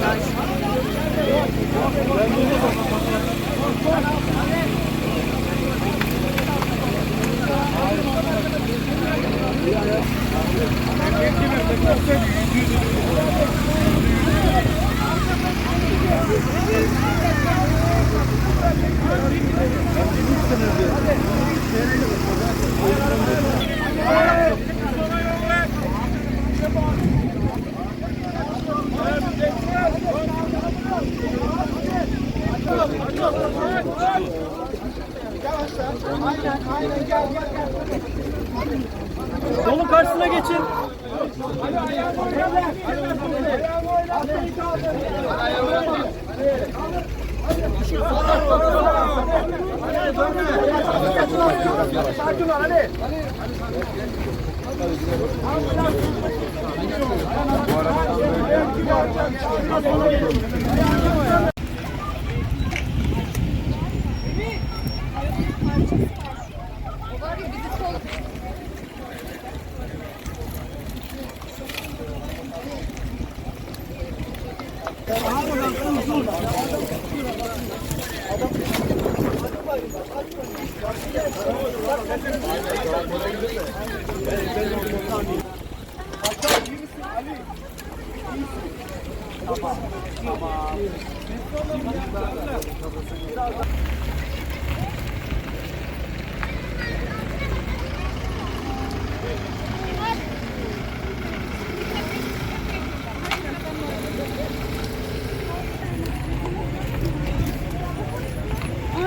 hala. Yolun karşısına geçin. Tamam. Tamam. Biraz daha.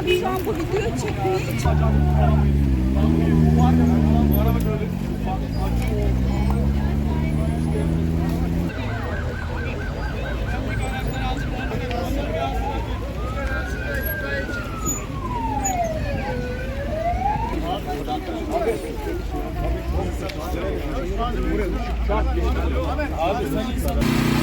Tabii şu an bu videoyu çekmeye Abi sen